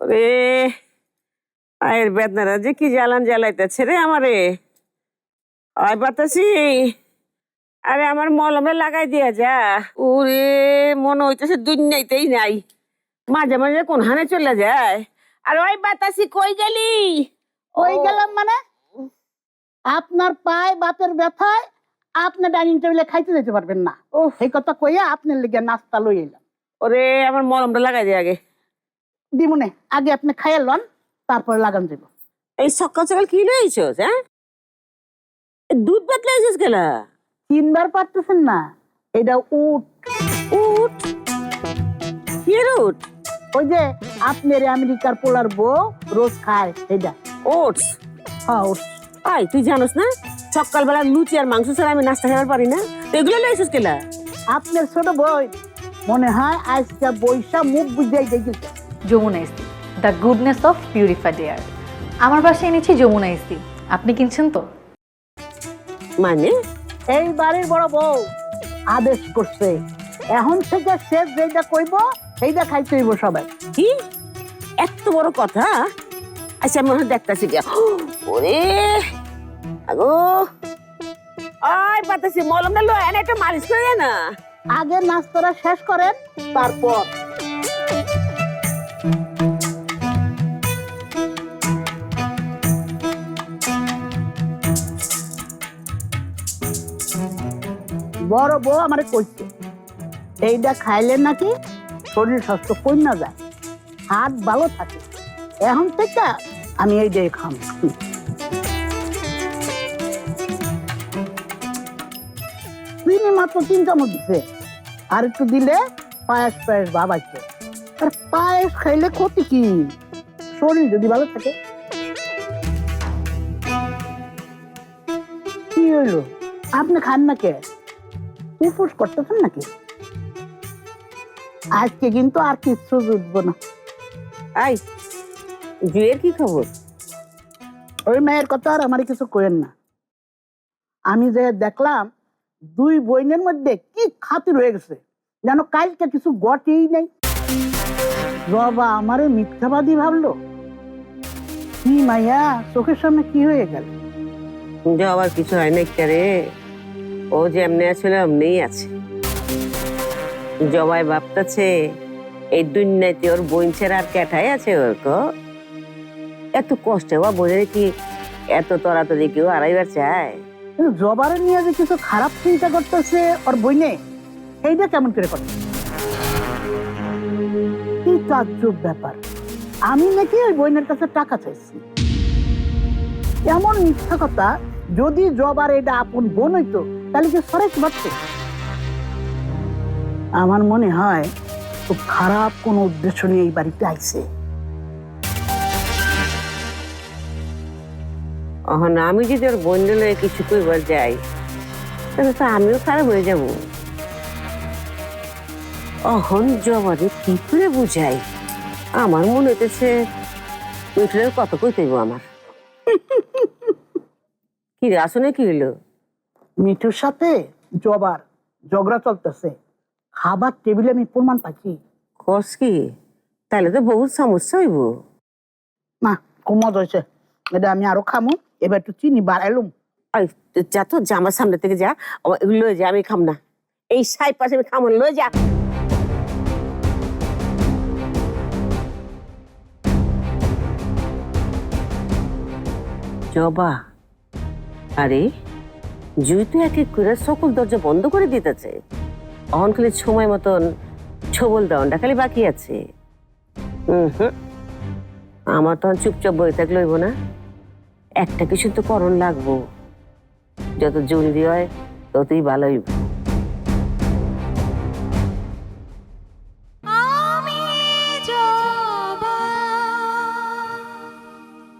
ওরে পায়ের বেদনারা যে কি জ্বালান জ্বালাইতেছে রে আমারে। আয় বাতাসি। আরে আমার মলমে লাগাই দিয়া যা। ওরে মনে হইতেছে দুনিয়াইতেই নাই। মাঝে মাঝে কোন হানে চলে যায়। আর ওই বাতাসি কই গেলি? ওই গেলাম মানে? আপনার পায়ে বাতের ব্যথায় আপনি ডাইনিং টেবিলে খাইতে যেতে পারবেন না। উফ। সেই কথা কইয়া আপনার লিগে নাস্তা লই এলাম। ওরে আমার মলমটা লাগাই দিয়ে আগে। দিমুনে আগে আপনি খাইয়ে লন তারপরে লাগান দেব। এই সকাল সকাল কি লইছস হ্যাঁ? দুধ ভাত লইছস গেলা তিনবার পারতেছেন না এটা উঠ উঠ কি রে উঠ ওই যে আপনার আমেরিকার পোলার বউ রোজ খায় এটা ওটস? হ্যাঁ উঠ আই তুই জানোস না? সকালবেলা লুচি আর মাংস ছাড়া আমি নাস্তা খাবার পারি না। তো এগুলো লইছিস কেলা? আপনার ছোট বই মনে হয় আজকে বৈশা মুখ বুঝাই দেখেছে Jamuna ইস্তি the goodness of purified air আমার বাসায় এনেছি যমুনা ইস্তি আপনি কিনছেন তো? মানে? এই বাড়ির বড় বউ আদেশ করছে। এখন থেকে শেষ যেটা কইব সেইটা খাইতে হইব সবাই। কি? এত বড় কথা? আচ্ছা আমি দেখতেছি গিয়া। ওরে! আগো! আয় বাতাসি মলমটা লো এনে একটা মালিশ করে না। আগে নাস্তাটা শেষ করেন তারপর বড় বউ আমারে কইছে এইটা খাইলে নাকি শরীর স্বাস্থ্য কন্যা যায়, হাত ভালো থাকে, এখন থেকে আমি এইটাই খাম। চিনি মাত্র তিন চামচ দিছে আর একটু দিলে পায়েস পায়েস বাবাইছে আর পায়েস খাইলে ক্ষতি কি? শরীর যদি ভালো থাকে। কি হইল? আপনি খান না কে? উপোস করতেছেন নাকি? আজকে কিন্তু আর কিচ্ছু জুটবো না। আই জুয়ের কি খবর? ওই মেয়ের কথা আর আমার কিছু কইেন না। আমি যে দেখলাম দুই বইনের মধ্যে কি খাতির হয়ে গেছে। যেন কালকে কিছু গটেই নাই। বাবা আমারে মিথ্যাবাদী ভাবলো? কি মাইয়া চোখের সামনে কি হয়ে গেল? যে আবার কিছু হয় না রে? ও যেমনি আছিল এমনিই আছে। জবাই ভাবতেছে এই দুনিয়াতে ওর বোন ছেড়া আর ক্যাঠাই আছে ওর কো। এত কষ্টে বা বোঝে কি এত তাড়াতাড়ি কেউ আড়াইবার চায়? জবারে নিয়ে যে কিছু খারাপ চিন্তা করতেছে ওর বইনে এইটা কেমন করে করতে? কি ব্যাপার। আমি নাকি ওই কাছে টাকা চাইছি। এমন মিথ্যা কথা, যদি জবার এটা আপন বোন হইতো, তাহলে কি আমার মনে হয়, খুব খারাপ কোন উদ্দেশ্য নিয়ে এই বাড়িতে আইছে। আমি যদি ওর বোন লয়ে কিছু কইবার যাই, তাহলে তো আমিও খারাপ হয়ে যাব। অহন জবারে কি করে বুঝাই। আমার মনে হইতেছে মিঠুনের কত কইতেইব আমার। কি রে আসলে কি হইল? মিঠুর সাথে জবার ঝগড়া চলতেছে। খাবার টেবিলে আমি প্রমাণ পাচ্ছি। কস কি? তাহলে তো বহুত সমস্যা হইব। না কুমদ হয়েছে এটা আমি আরও খামো এবার একটু চিনি বাড়াইলুম যা তো জামার সামনে থেকে যা। এগুলো লয়ে যা আমি খাম না। এই সাই পাশে আমি খামো লয়ে যা। জবা। আরে জুই তো এক এক করে সকল দরজা বন্ধ করে দিতেছে। অহন খালি সময় মতন ছবল দেওয়ানটা খালি বাকি আছে। হুম হুম, আমার তখন চুপচাপ বই থাকলে হইব না। একটা কিছু তো করণ লাগবো। যত জলদি হয় ততই ভালো হইব।